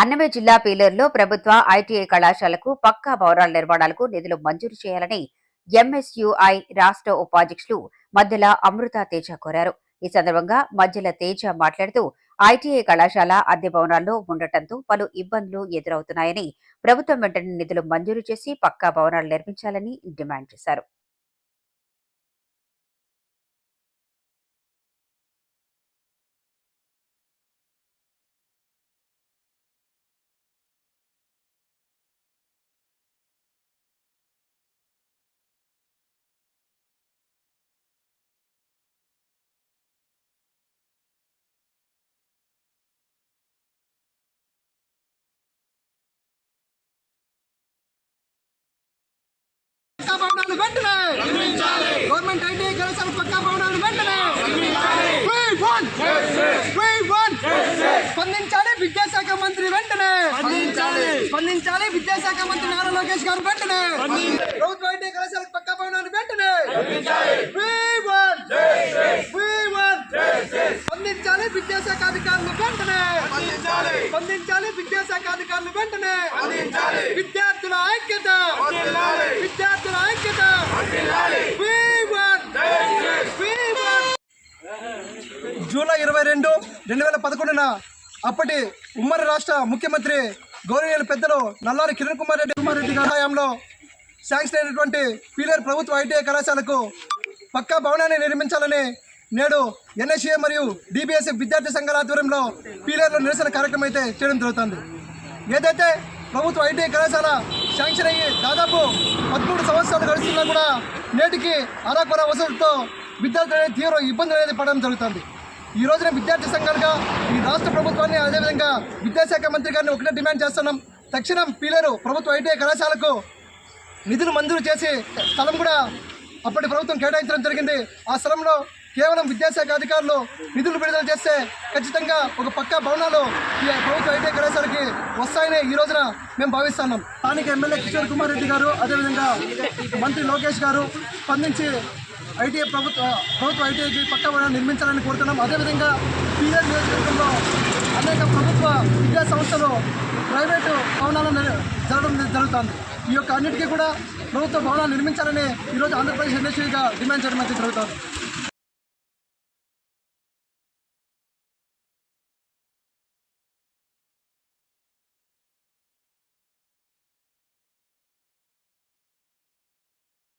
అన్నమయ్య జిల్లా పీలూరులో ప్రభుత్వ ఐటీఐ కళాశాలకు పక్కా భవనాల నిర్మాణాలకు నిధులు మంజూరు చేయాలని ఎంఎస్యుఐ రాష్ట్ర ఉపాధ్యక్షులు మధ్యల అమృత తేజ కోరారు. ఈ సందర్భంగా మధ్యల తేజ మాట్లాడుతూ ఐటీఐ కళాశాల అద్దె భవనాల్లో ఉండటంతో పలు ఇబ్బందులు ఎదురవుతున్నాయని ప్రభుత్వం వెంటనే నిధులు మంజూరు చేసి పక్కా భవనాలు నిర్మించాలని డిమాండ్ చేశారు. వెంటనే! గవర్నమెంట్ ఐటీఐ కళాశాల పక్కా భవనాలు వెంటనే! స్పందించాలి విద్యాశాఖ మంత్రి వెంటనే! స్పందించాలి. విద్యాశాఖ మంత్రి నారా లోకేష్ గారు వెంటనే! ప్రభుత్వ ఐటీఐ కళాశాల పక్కా భవనాలు వెంటనే! స్పందించాలి. విద్యాశాఖ అధికారులు వెంటనే! స్పందించాలి. విద్యాశాఖ అధికారులు వెంటనే! విద్యార్థుల ఐక్యత! విద్యార్థుల జూలై ఇరవై రెండు రెండు వేల పదకొండున అప్పటి ఉమ్మడి రాష్ట్ర ముఖ్యమంత్రి గౌరవనీయులు పెద్దలు నల్లారి కిరణ్ కుమార్ రెడ్డి కుమార్ రెడ్డి శాంక్షన్ అయినటువంటి పీలేరు ప్రభుత్వ ఐటీఐ కళాశాలకు పక్కా భవనాన్ని నిర్మించాలని నేడు ఎన్ఎస్ఏ మరియు డిబిఎస్ఎఫ్ విద్యార్థి సంఘాల ఆధ్వర్యంలో పీలేరులో నిరసన కార్యక్రమం అయితే చేయడం జరుగుతుంది. ఏదైతే ప్రభుత్వ ఐటీఐ కళాశాల శాంక్షన్ అయ్యి దాదాపు పదమూడు సంవత్సరాలు గడుస్తున్నా కూడా నేటికి అరాకొర వసతులతో విద్యార్థులు అనేది తీవ్ర ఇబ్బందులు అనేది పడడం జరుగుతుంది. ఈ రోజున విద్యార్థి సంఘాలుగా ఈ రాష్ట్ర ప్రభుత్వాన్ని అదేవిధంగా విద్యాశాఖ మంత్రి గారిని ఒకటే డిమాండ్ చేస్తున్నాం. తక్షణం పీలేరు ప్రభుత్వ ఐటీఐ కళాశాలకు నిధులు మంజూరు చేసి స్థలం కూడా అప్పటి ప్రభుత్వం కేటాయించడం జరిగింది. ఆ స్థలంలో కేవలం విద్యాశాఖ అధికారులు నిధులు విడుదల చేస్తే ఖచ్చితంగా ఒక పక్కా భవనాలు ఈ ప్రభుత్వ ఐటీఐ కళాశాలకి వస్తాయని ఈ రోజున మేము భావిస్తున్నాం. స్థానిక ఎమ్మెల్యే కిషోర్ కుమార్ రెడ్డి గారు అదేవిధంగా మంత్రి లోకేష్ గారు స్పందించి ఐటీఐ ప్రభుత్వ ప్రభుత్వ ఐటీఐకి పక్కా నిర్మించాలని కోరుతున్నాం. అదేవిధంగా పీఆర్ నియోజకవర్గంలో అనేక ప్రభుత్వ విద్యా సంస్థలు ప్రైవేటు భవనాలు జరగడం జరుగుతుంది. ఈ యొక్క అన్నిటికీ కూడా ప్రభుత్వ భవనాలు నిర్మించాలని ఈరోజు ఆంధ్రప్రదేశ్ ఎన్ఎస్సీగా డిమాండ్ చేయడం అయితే జరుగుతుంది.